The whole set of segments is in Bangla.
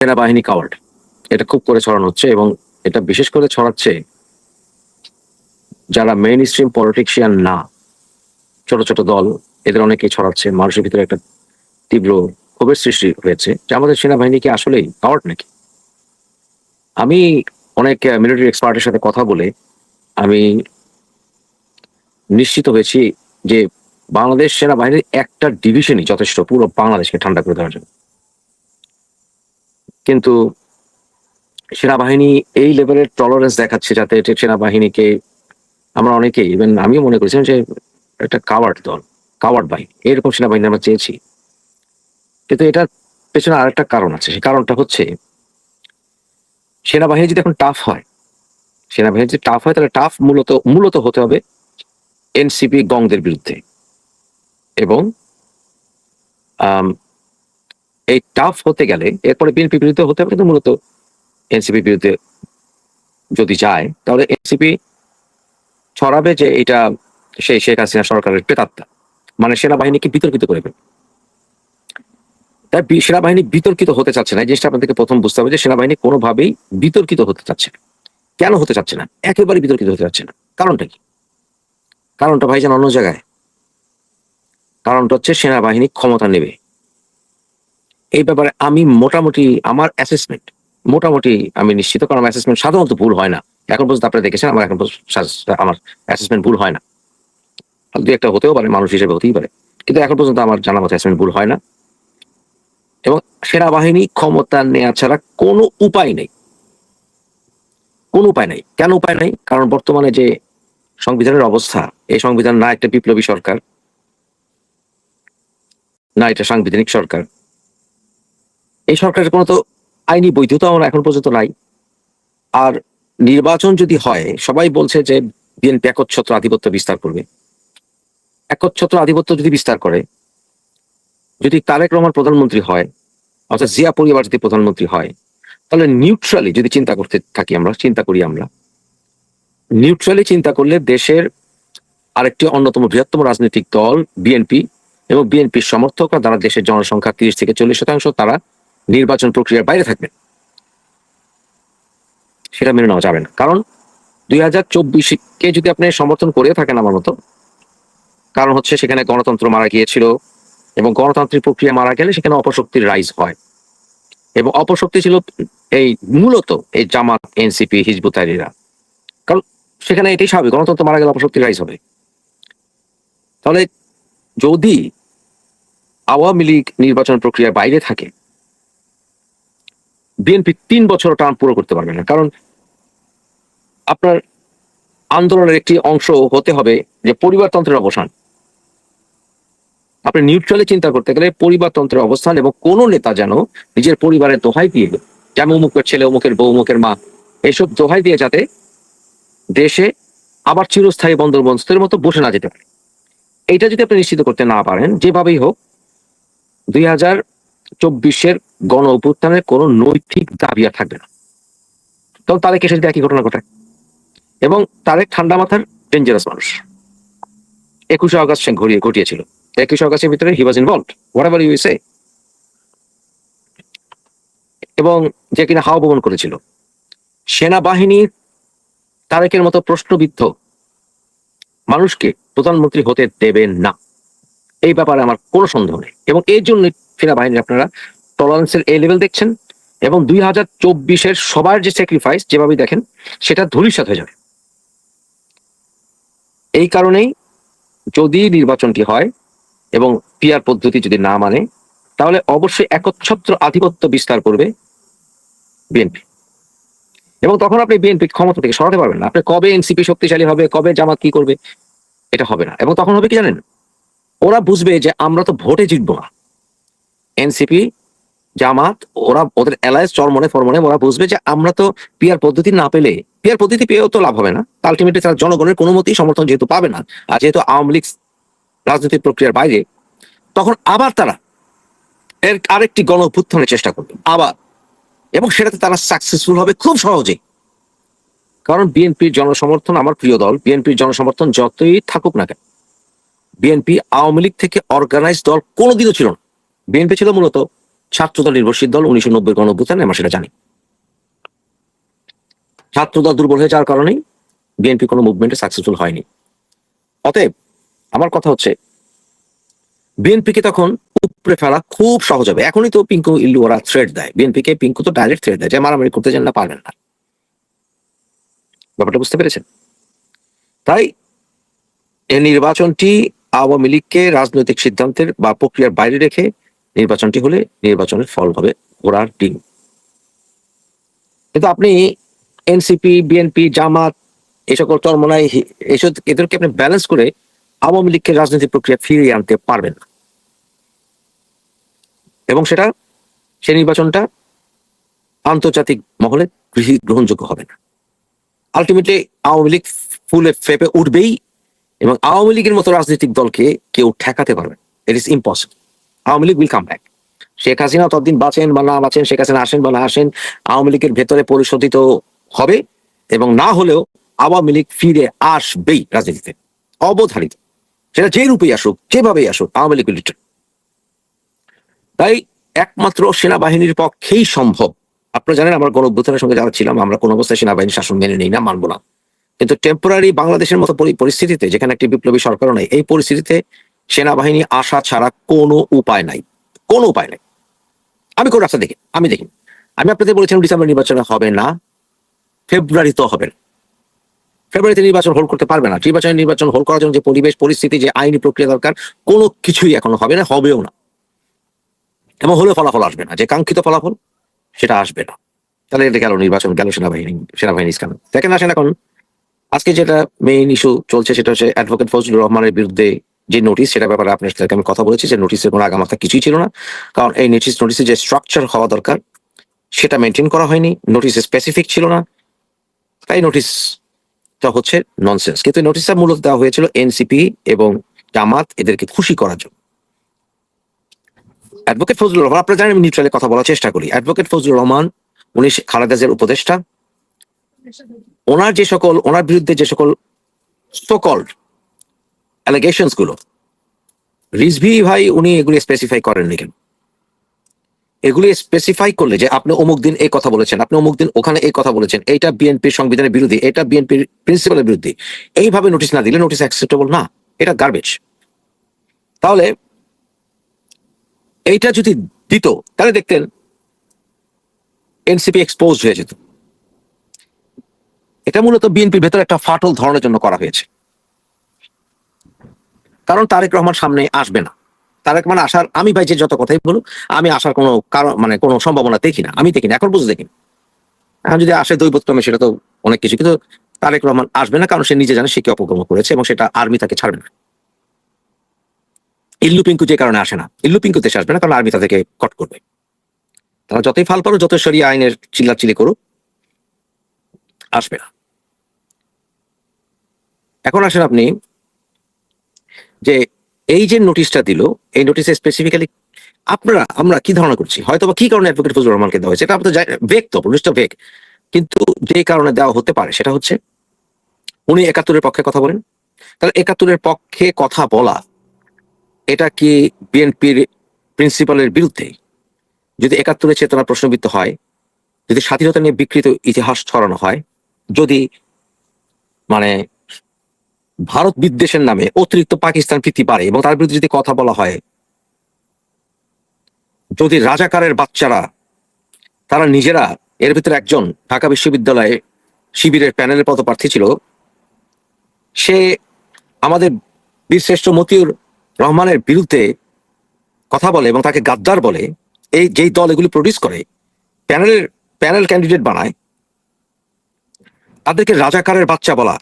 সেনাবাহিনী কাওয়ার্ড এটা খুব করে ছড়ানো হচ্ছে এবং এটা বিশেষ করে ছড়াচ্ছে যারা মেইন স্ট্রিম পলিটিক্সিয়ান না, ছোট ছোট দল, এদের অনেকেই ছড়াচ্ছে, মানুষের ভিতরে একটা তীব্র ক্ষোভের সৃষ্টি হয়েছে, যে আমাদের সেনাবাহিনী কি আসলেই কাওয়ার্ড নাকি? আমি অনেক মিলিটারি এক্সপার্টের সাথে কথা বলে আমি নিশ্চিত হয়েছি যে বাংলাদেশ সেনাবাহিনীর একটা ডিভিশনই যথেষ্ট, পুরো বাংলাদেশকে ঠান্ডা করে দেওয়ার জন্য। কিন্তু সেনাবাহিনী এই লেভেলের টলারেন্স দেখাচ্ছে যাতে সেনাবাহিনীকে আমরা অনেকেই ইভেন আমিও মনে করেছিলাম যে একটা কাওয়ার্ড দল কাওয়ার্ড বাহিনী, এরকম সেনাবাহিনী আমরা চেয়েছি। কিন্তু এটার পেছনে আরেকটা কারণ আছে, সেই কারণটা হচ্ছে সেনাবাহিনী যদি এখন টাফ হয়, সেনাবাহিনী যদি টাফ হয়, তাহলে টাফ মূলত মূলত হতে হবে এনসিপি গংদের বিরুদ্ধে এবং এই টাফ হতে গেলে, এরপরে বিএনপি বিরুদ্ধে হতে হবে কিন্তু মূলত এনসিপি বিরুদ্ধে যদি যায়, তাহলে এনসিপি ছড়াবে যে এটা সেই শেখ হাসিনা সরকারের প্রেতাত্মা। মানে সেনাবাহিনীকে বিতর্কিত করে ফেলবে। তাই সেনাবাহিনী বিতর্কিত হতে চাচ্ছে না, এই জিনিসটা আপনাদেরকে প্রথম বুঝতে হবে যে সেনাবাহিনী কোনোভাবেই বিতর্কিত হতে চাচ্ছে না। কেন হতে চাচ্ছে না? একেবারে বিতর্কিত হতে চাচ্ছে না। কারণটা কি? কারণটা ভাইজান অন্য জায়গায়। কারণটা হচ্ছে সেনাবাহিনী ক্ষমতা নেবে। এই ব্যাপারে আমি মোটামুটি আমার অ্যাসেসমেন্ট মোটামুটি আমি নিশ্চিত কারণ অ্যাসেসমেন্ট সাধারণত ভুল হয় না। এখন পর্যন্ত আপনারা দেখেছেন, আমার এখন আমার অ্যাসেসমেন্ট ভুল হয় না। আর দু একটা হতেও পারে, মানুষ হিসেবে হতেই পারে। কিন্তু এখন পর্যন্ত আমার জানা মতো অ্যাসেসমেন্ট ভুল হয় না। এবং সেনাবাহিনী ক্ষমতা নেওয়া ছাড়া কোনো উপায় নেই। কোনো উপায় নেই। কেন উপায় নেই? কারণ বর্তমানে যে সংবিধানের অবস্থা, এই সংবিধান না একটা বিপ্লবী সরকার, না এটা সাংবিধানিক সরকার। এই সরকারের কোনো তো আইনি বৈধতা আমরা এখন পর্যন্ত নাই। আর নির্বাচন যদি হয়, সবাই বলছে যে বিএনপি একচ্ছত্র আধিপত্য বিস্তার করবে। একচ্ছত্র আধিপত্য যদি বিস্তার করে, যদি তারেক রহমান প্রধানমন্ত্রী হয়, অর্থাৎ জিয়া পরিবার যদি প্রধানমন্ত্রী হয়, তাহলে নিউট্রালি যদি চিন্তা করতে থাকি আমরা, চিন্তা করি আমরা নিউট্রালি চিন্তা করলে দেশের আরেকটি অন্যতম বৃহত্তম রাজনৈতিক দল বিএনপি এবং বিএনপির সমর্থকরা, যারা দেশের জনসংখ্যা তিরিশ থেকে চল্লিশ শতাংশ, তারা নির্বাচন প্রক্রিয়ার বাইরে থাকবেন। সেটা মেনে নেওয়া যাবে না। কারণ দুই হাজার চব্বিশকে যদি আপনি সমর্থন করে থাকেন আমার মতো, কারণ হচ্ছে সেখানে গণতন্ত্র মারা গিয়েছিল এবং গণতান্ত্রিক প্রক্রিয়া মারা গেলে সেখানে অপশক্তির রাইজ হয়। এবং অপশক্তি ছিল এই মূলত এই জামাত, এনসিপি, হিজবুত তাহরিরা কারণ সেখানে এটাই স্বাভাবিক, গণতন্ত্র মারা গেলে অপশক্তির রাইজ হবে। তাহলে যদি আওয়ামী লীগ নির্বাচন প্রক্রিয়ার বাইরে থাকে বিএনপি তিন বছর টার্ম পুরো করতে পারবে না। কারণ আপনার আন্দোলনের একটি অংশ হতে হবে যে পরিবারতন্ত্রের অবসান। আপনি নিউট্রালি চিন্তা করতে গেলে পরিবারতন্ত্রের অবস্থান এবং কোন নেতা যেন নিজের পরিবারের দোহাই দিয়ে, যেমন অমুকের ছেলে, অমুকের বউ, অমুকের মা এইসব দোহাই দিয়ে যাতে দেশে আবার চিরস্থায়ী বন্দোবস্তের মতো বসে না যেতে পারে। এইটা যদি আপনি নিশ্চিত করতে না পারেন, যেভাবেই হোক, দুই হাজার চব্বিশের গণ অভ্যুত্থানের কোনো নৈতিক দাবি আর থাকবে না। তখন তারেক এসে একই ঘটনা ঘটায়। এবং তারেক ঠান্ডা মাথার ডেঞ্জারাস মানুষ। একুশে আগস্ট সে ঘুরিয়ে ঘটিয়েছিল। একুশে আগস্টের ভিতরে he was involve whatever you say এবং যে কিনা হাওয়া ভবন করেছিল। সেনাবাহিনী তারেকের মতো প্রশ্নবিদ্ধ মানুষকে প্রধানমন্ত্রী হতে দেবেন না। এই ব্যাপারে আমার কোনো সন্দেহ নেই। এবং এই জন্য সেনাবাহিনীর আপনারা টলারেন্সের এই লেভেল দেখছেন এবং দুই হাজার চব্বিশের সবার যে স্যাক্রিফাইস যেভাবে দেখেন, সেটা ধূলিসাৎ হয়ে যাবে। এই কারণেই যদি নির্বাচনটি হয় এবং পিয়ার পদ্ধতি যদি না মানে তাহলে অবশ্যই একচ্ছত্র আধিপত্য বিস্তার করবে বিএনপি এবং তখন আপনি বিএনপি ক্ষমতা থেকে সরাতে পারবেন না। আপনি কবে এনসিপি শক্তিশালী হবে, কবে জামাত কি করবে, এটা হবে না। এবং তখন হবে কি জানেন? ওরা বুঝবে যে আমরা তো ভোটে জিতবো না। এনসিপি, জামাত, ওরা ওদের অ্যালায়েন্স চরমনে, ফরমনে, ওরা বুঝবে যে আমরা তো পিয়ার পদ্ধতি না পেলে পিয়ার পদ্ধতি পেয়েও তো লাভ হবে না। আলটিমেটলি তারা জনগণের কোনো মতেই সমর্থন যেহেতু পাবে না, আর যেহেতু আওয়ামী লীগ রাজনৈতিক প্রক্রিয়ার বাইরে, তখন আবার তারা এর আরেকটি গণ চেষ্টা করবে, আবার। এবং সেটাতে তারা সাকসেসফুল হবে খুব সহজেই। কারণ বিএনপির জনসমর্থন আমার প্রিয় দল, বিএনপির জনসমর্থন যতই থাকুক না কেন, বিএনপি আওয়ামী লীগ থেকে অর্গানাইজ দল কোনোদিনও ছিল না। বিএনপি ছিল মূলত ছাত্রদল নির্ভরশীল দল, উনিশশো নব্বই গণঅভ্যুত্থানে আমরা সেটা জানি। ছাত্রদল দুর্বল হয়ে যাওয়ার কারণেই বিএনপি কোনো মুভমেন্টে সাকসেসফুল হয়নি। অতএব আমার কথা হচ্ছে, বিএনপিকে তখন উপরে ফেলা খুব সহজ হবে। এখনই তো পিঙ্কু ইল্লু ওরা থ্রেড দেয়। বিএনপিকে পিঙ্কু তো ডাইরেক্ট থ্রেড দেয় যে মারামারি করতে চান না, পারবেন না। ব্যাপারটা বুঝতে পেরেছেন? তাই এই নির্বাচনটি আওয়ামী লীগকে রাজনৈতিক সিদ্ধান্তের বা প্রক্রিয়ার বাইরে রেখে নির্বাচনটি হলে নির্বাচনের ফল হবে ঘোড়ার ডিম। কিন্তু আপনি এনসিপি, বিএনপি, জামাত এই সকল চরমনাই এসব এদেরকে আপনি ব্যালেন্স করে আওয়ামী লীগকে রাজনৈতিক প্রক্রিয়া ফিরিয়ে আনতে পারবেন না। এবং সেটা, সেই নির্বাচনটা আন্তর্জাতিক মহলে গ্রহণযোগ্য হবে না। আলটিমেটলি আওয়ামী লীগ ফুলে ফেপে উঠবেই এবং আওয়ামী লীগের মতো রাজনৈতিক দলকে কেউ ঠেকাতে পারবে it is impossible Awami League will come back Sheikh Hasina ততদিন বাঁচেন বা না বাঁচেন, শেখ হাসিনা আসেন বা না আসেন, আওয়ামী লীগের ভেতরে পরিশোধিত হবে এবং না হলেও আওয়ামী লীগ ফিরে আসবেই রাজনীতিতে। অবধারিত। সেটা যে রূপেই আসুক, যেভাবেই আসুক, আওয়ামী লীগ return। তাই একমাত্র সেনাবাহিনীর পক্ষেই সম্ভব। আপনারা জানেন, আমার গণঅভ্যুত্থানের সঙ্গে যারা ছিলাম, আমরা কোনো অবস্থায় সেনাবাহিনীর শাসন মেনে নেই না, মানবো না। কিন্তু টেম্পোরারি বাংলাদেশের মতো পরিস্থিতিতে, যেখানে একটি বিপ্লবী সরকারও নেই, এই পরিস্থিতিতে সেনাবাহিনী আসা ছাড়া কোনো উপায় নাই। কোনো উপায় নাই। আমি কোন রাস্তা দেখি আমি দেখি আমি আপনাদের বলেছিলাম ডিসেম্বর নির্বাচন হবে না ফেব্রুয়ারি তো হবে ফেব্রুয়ারিতে নির্বাচন হোল্ড করতে পারবে না। নির্বাচন নির্বাচন হোল্ড করার জন্য যে পরিবেশ, পরিস্থিতি, যে আইনি প্রক্রিয়া দরকার, কোনো কিছুই এখনও হবে না, হবেও না। এবং হলেও ফলাফল আসবে না। যে কাঙ্ক্ষিত ফলাফল, সেটা আসবে না। তাহলে এটা গেল নির্বাচন, গেল সেনাবাহিনী সেনাবাহিনী স্ক্যান দেখেন আসেন এখন, আজকে যেটা মেইন ইস্যু চলছে, সেটা হচ্ছে অ্যাডভোকেট ফজলুর রহমানের বিরুদ্ধে যে নোটিশ সেটা ব্যাপারে আপনার সাথে আমি কথা বলেছি, যে নোটিশের কোনো আগামাথা কিছুই ছিল না। কারণ এই নোটিশ নোটিসের যে স্ট্রাকচার হওয়া দরকার, সেটা মেনটেন করা হয়নি নোটিস স্পেসিফিক ছিল না। তাই নোটিশটা হচ্ছে ননসেন্স কিন্তু নোটিশটা মূলত দেওয়া হয়েছিল এনসিপি এবং জামাত এদেরকে খুশি করার জন্য। অ্যাডভোকেট ফজলুর রহমান, আপনারা জানেন আমি নিউট্রালে কথা বলার চেষ্টা করি। অ্যাডভোকেট ফজলুর রহমান, উনি খালেদা জিয়ার উপদেষ্টা। ওনার যে সকল, ওনার বিরুদ্ধে যে সকল সকল অ্যালিগেশনসগুলো। রিজভি ভাই, উনি এগুলি স্পেসিফাই করেননি কেন? এগুলি স্পেসিফাই করলে যে আপনি অমুক দিন এই কথা বলেছেন, আপনি অমুক দিন ওখানে এই কথা বলেছেন এইটা বিএনপির সংবিধানের বিরোধী, এটা বিএনপির প্রিন্সিপালের বিরুদ্ধে এইভাবে নোটিশ না দিলে নোটিশ অ্যাকসেপ্টেবল না, এটা গার্বেজ তাহলে এইটা যদি দিত, তাহলে দেখতেন এনসিপি এক্সপোজ হয়ে যেত। এটা মূলত বিএনপির ভেতরে একটা ফাটল ধরনের জন্য করা হয়েছে। কারণ তারেক রহমান সামনে আসবে না। তারেক মানে আসার, আমি ভাই যে যত কথাই বলুক, আমি আসার কোনো কারণ মানে কোনো সম্ভাবনা দেখি না। আমি দেখি না এখন বুঝে দেখি না। এখন যদি আসে দৈবক্রমে সেটা তো অনেক কিছু। কিন্তু তারেক রহমান আসবে না, কারণ সে নিজে জানে সে কি অপকর্ম করেছে এবং সেটা আর্মি তাকে ছাড়বে না। ইল্লু পিঙ্কু যে কারণে আসে না। ইল্লু পিঙ্কু আসবে না, কারণ আর্মি তাদেরকে কট করবে। তারা যতই ফাল পারো যত সরিয়ে আইনের চিল্লাচিল্লি করুক, আসবে না। এখন আসেন আপনি যে এই যে নোটিশটা দিল, এই নোটিশে স্পেসিফিক্যালি আপনারা, আমরা কি ধারণা করছি? হয়তো বা কি কারণে অ্যাডভোকেট ফজলুর রহমানকে দেওয়া হয়েছে? এটা আপনাদের বেগ তো নোটিশটা বেগ কিন্তু যে কারণে দেওয়া হতে পারে, সেটা হচ্ছে উনি একাত্তরের পক্ষে কথা বলেন। তাহলে একাত্তরের পক্ষে কথা বলা, এটা কি বিএনপির প্রিন্সিপালের বিরুদ্ধে? যদি একাত্তরের চেতনা প্রশ্নবিদ্ধ হয়, যদি স্বাধীনতা নিয়ে বিকৃত ইতিহাস ছড়ানো হয়, যদি মানে ভারত বিদ্বেষের নামে অতিরিক্ত পাকিস্তান প্রীতি বাড়ে এবং তার বিরুদ্ধে যদি কথা বলা হয়, যদি রাজাকারের বাচ্চারা, তারা নিজেরা, এর ভিতরে একজন ঢাকা বিশ্ববিদ্যালয়ে শিবিরের প্যানেলের পদপ্রার্থী ছিল, সে আমাদের বীরশ্রেষ্ঠ মতিউর রহমানের বিরুদ্ধে কথা বলে এবং তাকে গাদ্দার বলে, এই যেই দল এগুলি প্রডিউস করে, প্যানেলের, প্যানেল ক্যান্ডিডেট বানায়, তাদেরকে রাজাকারের বাচ্চা বলা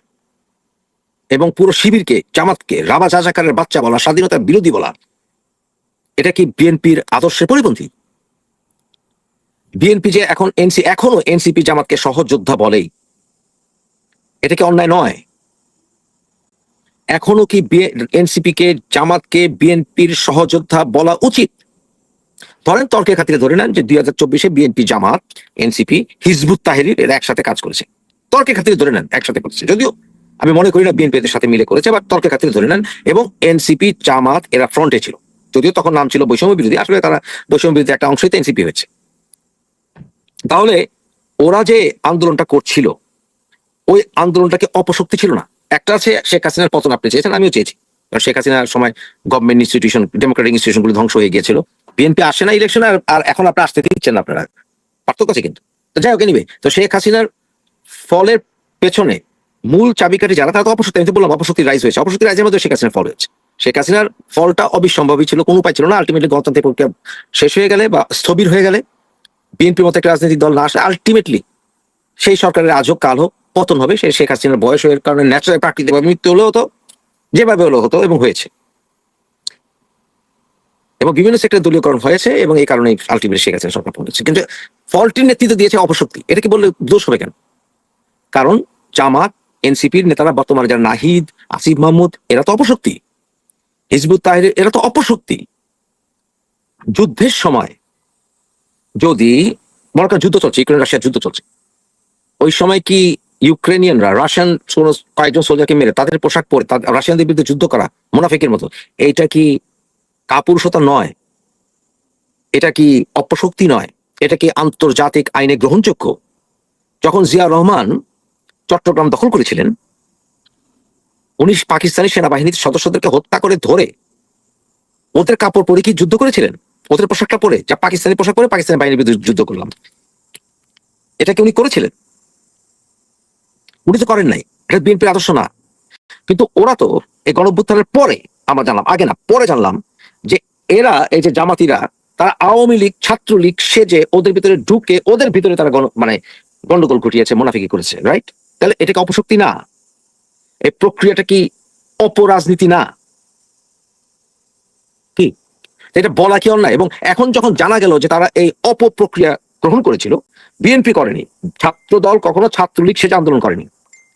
এবং পুরো শিবিরকে, জামাতকে রাবা রাজাকারের বাচ্চা বলা, স্বাধীনতার বিরোধী বলা, এটা কি বিএনপির আদর্শের পরিপন্থী? বিএনপি যে এখন এনসি এখনও এনসিপি জামাতকে সহযোদ্ধা বলেই। এটা কি অন্যায় নয়? এখনও কি এনসিপি কে জামাতকে বিএনপির সহযোদ্ধা বলা উচিত? ধরেন তর্কের খাতিরে ধরে নেন যে দুই হাজার চব্বিশে BNP Jamaat, NCP, Hizbut Tahrir এরা একসাথে কাজ করেছে। তর্কের খাতিরে ধরে নেন, একসাথে করেছে। যদিও আমি মনে করি না বিএনপি এদের সাথে মিলে করেছে বা তর্কের খাতিরে ধরে নেন। এবং এনসিপি জামাত, এরা ফ্রন্টে ছিল। যদিও তখন নাম ছিল বৈষম্য বিরোধী, আসলে তারা বৈষম্য বিরোধী একটা অংশই তো এনসিপি হয়েছে। তাহলে ওরা যে আন্দোলনটা করছিল, ওই আন্দোলনটাকে অপশক্তি ছিল না। একটা আছে শেখ হাসিনার পতন, আপনি চেয়েছেন, আমিও চেয়েছি। কারণ শেখ হাসিনার সময় গভর্নমেন্ট ইনস্টিটিউশন ডেমোক্রেটিক ইনস্টিটিউশনগুলো ধ্বংস হয়ে গিয়েছিল। বিএনপি আসে না ইলেকশন আর এখন আপনি আসতে দিচ্ছেন আপনারা। পার্থক্য আছে কিন্তু। যাই হোক নিবে তো শেখ হাসিনার ফলের পেছনে মূল চাবিকাঠি যারা তারা তো অপশক্তি আমি তো বললাম অপশক্তি রাইজ হয়েছে। অপশক্তি রাইজের মধ্যে শেখ হাসিনার ফল হয়েছে। শেখ হাসিনার ফলটা অবিসম্ভবই ছিল, কোনো উপায় ছিল না। আলটিমেটলি গণতান্ত্রিক প্রক্রিয়া শেষ হয়ে গেলে বা স্থবির হয়ে গেলে বিএনপির মতো একটা রাজনৈতিক দল না আসে আলটিমেটলি সেই সরকারের আজ কাল হোক, পতন হবে। সেই শেখ হাসিনার বয়স হয়ে কারণে ন্যাচারাল প্রাকৃতিক মৃত্যু হলেও হতো, যেভাবে হলো হতো এবং হয়েছে। এবং বিভিন্ন সেক্টরে দলীয়করণ হয়েছে এবং এই কারণে আলটিমেটলি শেখ হাসিনা সরকার পড়েছে কিন্তু ফলটির নেতৃত্ব দিয়েছে অপশক্তি এটা কি বললে দোষ হবে কেন? কারণ জামাত এনসিপির নেতারা বর্তমানে যারা নাহিদ, আসিফ মাহমুদ, এরা তো অপশক্তি। হিজবুত তাহির এরা তো অপশক্তি। যুদ্ধের সময় যদি মনে যুদ্ধ চলছে, ইউক্রেন, রাশিয়ার যুদ্ধ চলছে, ওই সময় কি ইউক্রেনিয়ানরা, রাশিয়ান কয়েকজন সোলজারকে মেরে তাদের পোশাক পরে রাশিয়ানদের বিরুদ্ধে যুদ্ধ করা মুনাফিকের মতো, এইটা কি কাপুরুষতা নয়? এটা কি অপশক্তি নয়? এটা কি আন্তর্জাতিক আইনে গ্রহণযোগ্য? যখন জিয়া রহমান চট্টগ্রাম দখল করেছিলেন। উনি পাকিস্তানি সেনাবাহিনীর সদস্যদেরকে হত্যা করে ধরে ওদের কাপড় পরে কি যুদ্ধ করেছিলেন? ওদের পোশাকটা পরে, যা পাকিস্তানি পোশাক পরে পাকিস্তানি বাহিনীর বিরুদ্ধে যুদ্ধ করলাম। এটা কি উনি করেছিলেন? উনি তো করেন নাই। এটা বিএনপির আদর্শ না। কিন্তু ওরা তো এই গণভ্যুত্থানের পরে, আমরা জানলাম, আগে না, পরে জানলাম যে এরা, এই যে জামাতিরা, তারা আওয়ামী লীগ, ছাত্রলীগ সেজে ওদের ভিতরে ঢুকে, ওদের ভিতরে তারা মানে গন্ডগোল ঘটিয়েছে, মুনাফিকি করেছে রাইট তাহলে এটা কি অপশক্তি না? এই প্রক্রিয়াটা কি অপরাজনীতি না? কি? এটা বলা কি অন্যায়? এবং এখন যখন জানা গেল যে তারা এই অপপ্রক্রিয়া গ্রহণ করেছিল বিএনপি করেনি। ছাত্র দল কখনো ছাত্রলীগ সেটা আন্দোলন করেনি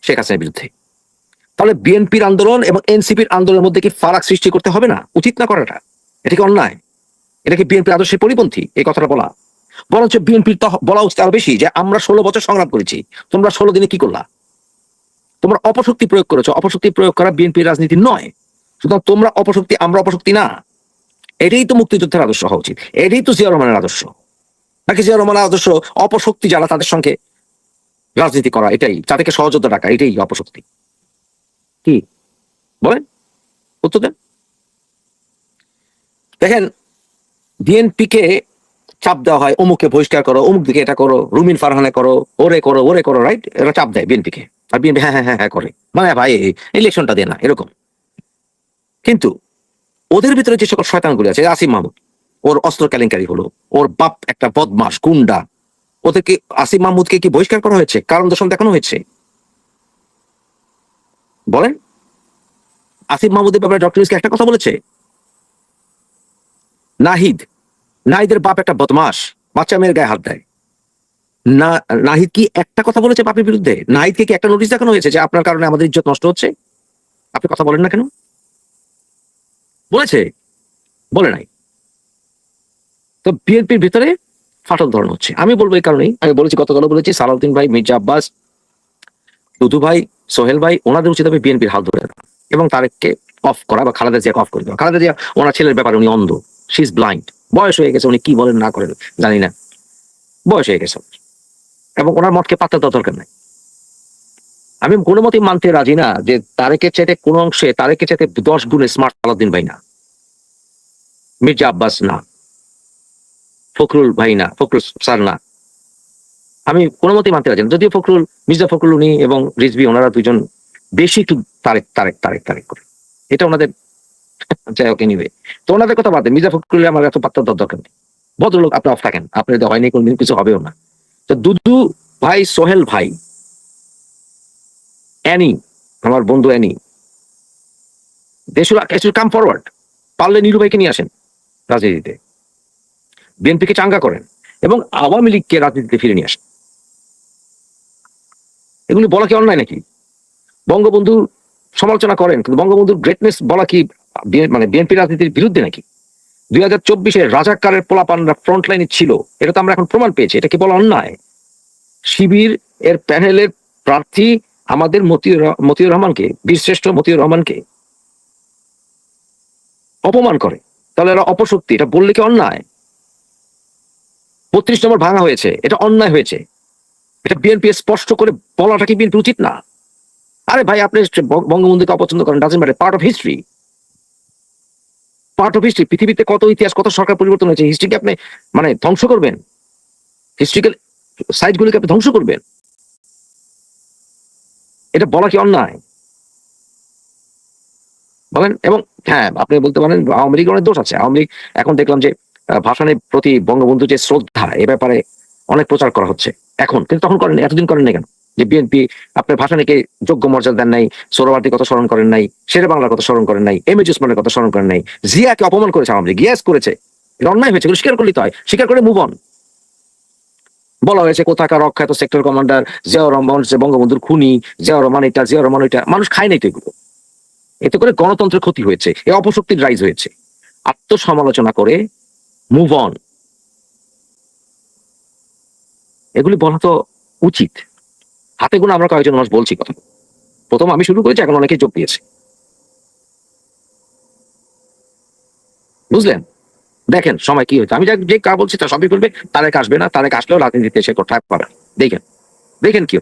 শেখ হাসিনার বিরুদ্ধে। তাহলে বিএনপির আন্দোলন এবং এনসিপির আন্দোলনের মধ্যে কি ফারাক সৃষ্টি করতে হবে না? উচিত না করাটা? এটা কি অন্যায়? এটা কি বিএনপির আদর্শের পরিপন্থী? এই কথাটা বলা বরঞ্চ বিএনপির তো বলা উচিত আরও বেশি যে আমরা ষোলো বছর সংগ্রাম করেছি। তোমরা ষোলো দিনে কি করলা? তোমরা অপশক্তি প্রয়োগ করেছ। অপশক্তি প্রয়োগ করা বিএনপির রাজনীতি নয়। সুতরাং তোমরা অপশক্তি, আমরা অপশক্তি না। এটাই তো মুক্তিযুদ্ধের আদর্শ হওয়া উচিত। এটাই তো জিয়া রহমানের আদর্শ। নাকি জিয়া রহমানের আদর্শ অপশক্তি যারা তাদের সঙ্গে রাজনীতি করা, এটাই। তাদেরকে সহযোদ্ধা ডাকা, এটাই অপশক্তি। কি? বলেন। উত্তর দেন। দেখেন বিএনপি কে চাপ দেওয়া হয় অমুকে বহিষ্কার করো, অমুক দিকে এটা করো, রুমিন ফারহানে করো, ওরে করো ওরে করো রাইট এরা চাপ দেয় বিএনপি কে আর বিএনপি হ্যাঁ হ্যাঁ হ্যাঁ হ্যাঁ করে। মানে ভাই ইলেকশনটা দে না, এরকম। কিন্তু ওদের ভিতরে যে সকল শয়তানগুলি আছে আসিম মাহমুদ, ওর অস্ত্র কেলেঙ্কারি হলো, ওর বাপ একটা বদমাস গুন্ডা। ওদেরকে আসিম মাহমুদকে কি বহিষ্কার করা হয়েছে? কারণ দর্শন দেখানো হয়েছে। বলেন। আসিফ মাহমুদের ব্যাপারে ডক্টর একটা কথা বলেছে? নাহিদ নাহিদের বাপ একটা বদমাস বাচ্চা মেয়ের গায়ে হাত দেয়। না, নাহিদ কি একটা কথা বলেছে বাপের বিরুদ্ধে? নাহিদকে কি একটা নোটিশ দেখানো হয়েছে যে আপনার কারণে আমাদের ইজ্জত নষ্ট হচ্ছে? আপনি কথা বলেন না কেন? বলেছে। বলে নাই। তো বিএনপির ভিতরে ফাটল ধরন হচ্ছে। আমি বলব এই কারণেই। আমি বলেছি গতকাল বলেছি, সালাউদ্দিন ভাই, মির্জা আব্বাস, দুদু ভাই, সোহেল ভাই, ওনাদের উচিত হবে বিএনপির হাল ধরে এবং তারেককে অফ করা বা খালেদা জিয়াকে অফ করে দেওয়া। খালেদা জিয়া, ওনার ছেলের ব্যাপারে উনি অন্ধ। শি ইজ ব্লাইন্ড বয়স হয়ে গেছে, উনি কি বলেন না করেন, জানি না। বয়স হয়ে গেছে। এবং ওনার মতকে পাত্তা দেওয়া দরকার নাই। আমি কোনো মতেই মানতে রাজি না যে তারেকের চাইতে কোন অংশে, তারেকের চাইতে দশ গুণে স্মার্ট সালাউদ্দিন ভাই না। মির্জা আব্বাস না। ফখরুল ভাই না, ফখরুল স্যার না। আমি কোনো মতেই মানতে রাজি না। যদিও ফখরুল, মির্জা ফখরুল উনি এবং রিজবি ওনারা দুজন বেশি একটু তারেক তারেক তারেক তারেক করে। এটা ওনাদের যাই হোক নিবে তো ওনাদের কথা বাদে মির্জা ফখরুল আমার এত পাত্তা দেওয়ার দরকার নেই ভদ্রলোক, আপনি অফ থাকেন। আপনার এটা হয়নি, কোনদিন কিছু হবেও না। তো দুদু ভাই, সোহেল ভাই অ্যানি আমার বন্ধু অ্যানি দেশুল কাম ফরওয়ার্ড পারলে নীরু ভাইকে নিয়ে আসেন রাজনীতিতে। বিএনপিকে চাঙ্গা করেন এবং আওয়ামী লীগকে রাজনীতিতে ফিরে নিয়ে আসেন। এগুলি বলা কি অন্যায় নাকি? বঙ্গবন্ধু সমালোচনা করেন, কিন্তু বঙ্গবন্ধুর গ্রেটনেস বলা কি মানে বিএনপি রাজনীতির বিরুদ্ধে নাকি? দুই হাজার চব্বিশে রাজাকারের পোলাপানরা ফ্রন্ট লাইনে ছিল, এটা তো আমরা এখন প্রমাণ পেয়েছি, এটা কি বলা অন্যায়? শিবির, এর প্যানেলের প্রার্থী আমাদের মতিউর মতিউর রহমানকে, বীরশ্রেষ্ঠ মতিউর রহমানকে অপমান করে। তাহলে এরা অপশক্তি, এটা বললে কি অন্যায়? বত্রিশ নম্বর ভাঙা হয়েছে, এটা অন্যায় হয়েছে। এটা বিএনপি স্পষ্ট করে বলাটা কি বিএনপি উচিত না? আরে ভাই, আপনি বঙ্গবন্ধুকে অপছন্দ করেন doesn't matter part of history part of history পৃথিবীতে কত ইতিহাস, কত সরকার পরিবর্তন হয়েছে হিস্ট্রিকে আপনি মানে ধ্বংস করবেন? হিস্ট্রিক্যাল সাইটগুলিকে আপনি ধ্বংস করবেন। এটা বলা কি অন্যায়? বলেন, এবং হ্যাঁ আপনি বলতে পারেন, আওয়ামী লীগের অনেক দোষ আছে। আওয়ামী লীগ, এখন দেখলাম যে ভাষণের প্রতি বঙ্গবন্ধু যে শ্রদ্ধা, এ ব্যাপারে অনেক প্রচার করা হচ্ছে। এখন, কিন্তু তখন করেন এতদিন করেন না কেন? যে বিএনপি আপনার ভাষণকে যোগ্য মর্যাদা দেন নাই সৌরবার্তীর কথা স্মরণ করেন নাই, শেরে বাংলার কথা স্মরণ করেন নাই এম এজ উসমানের কথা স্মরণ করেন নাই, জিয়াকে অপমান করেছে আওয়ামী লীগ ইয়াস করেছে। অন্যায় হয়েছে স্বীকার করলে তো হয়। স্বীকার করে মুভ অন বলা হয়েছে, কোথাকার অখ্যাত সেক্টর কমান্ডার জিয়াউর রহমান বঙ্গবন্ধুর খুনি, জিয়াউর রহমান এটা, জিয়াউর রহমান এটা মানুষ খায় নাই তো এগুলো। এতে করে গণতন্ত্রের ক্ষতি হয়েছে, এ অপশক্তির রাইজ হয়েছে। আত্মসমালোচনা করে মুভ অন এগুলি বলা তো উচিত। হাতে গুণ আমরা কয়েকজন মানুষ বলছি কথা। প্রথম আমি শুরু করেছি, এখন অনেকে যোগ দিয়েছে। বুঝলেন? দেখেন, সময় কি হয়েছে? আমি যা কা বলছি তা সবই করবে, তারেক আসবে না, তারেক আসলেও রাজনীতিতে সে কোথায় পাবে? দেখেন। দেখেন কি।